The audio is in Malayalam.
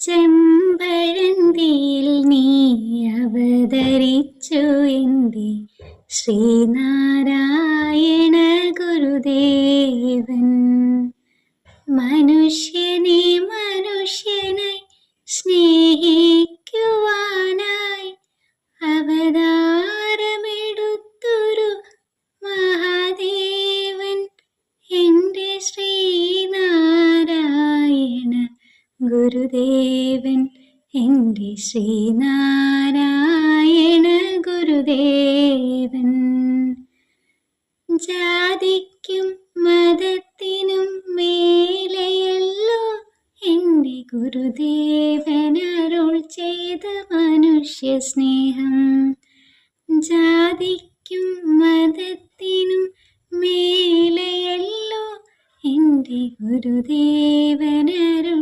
ചെമ്പഴന്തിയിൽ നീ അവതരിച്ചു എന്റെ ശ്രീനാരായണ ഗുരുദേവൻ. മനുഷ്യനെ മനുഷ്യനെ സ്നേഹിക്കുവാനായി അവതാരമെടുത്തൊരു മഹാദേവൻ. എന്റെ ശ്രീനാരായണ ഗുരുദേവൻ എന്റെ ശ്രീനാരായണ ഗുരുദേവൻ. ജാതിക്കും മതത്തിനും മേലെയല്ലോ എന്റെ ഗുരുദേവൻ അരുൾ ചെയ്ത മനുഷ്യ സ്നേഹം ജാതിക്കും മതത്തിനും മേലെയല്ലോ എന്റെ ഗുരുദേവനരുൾ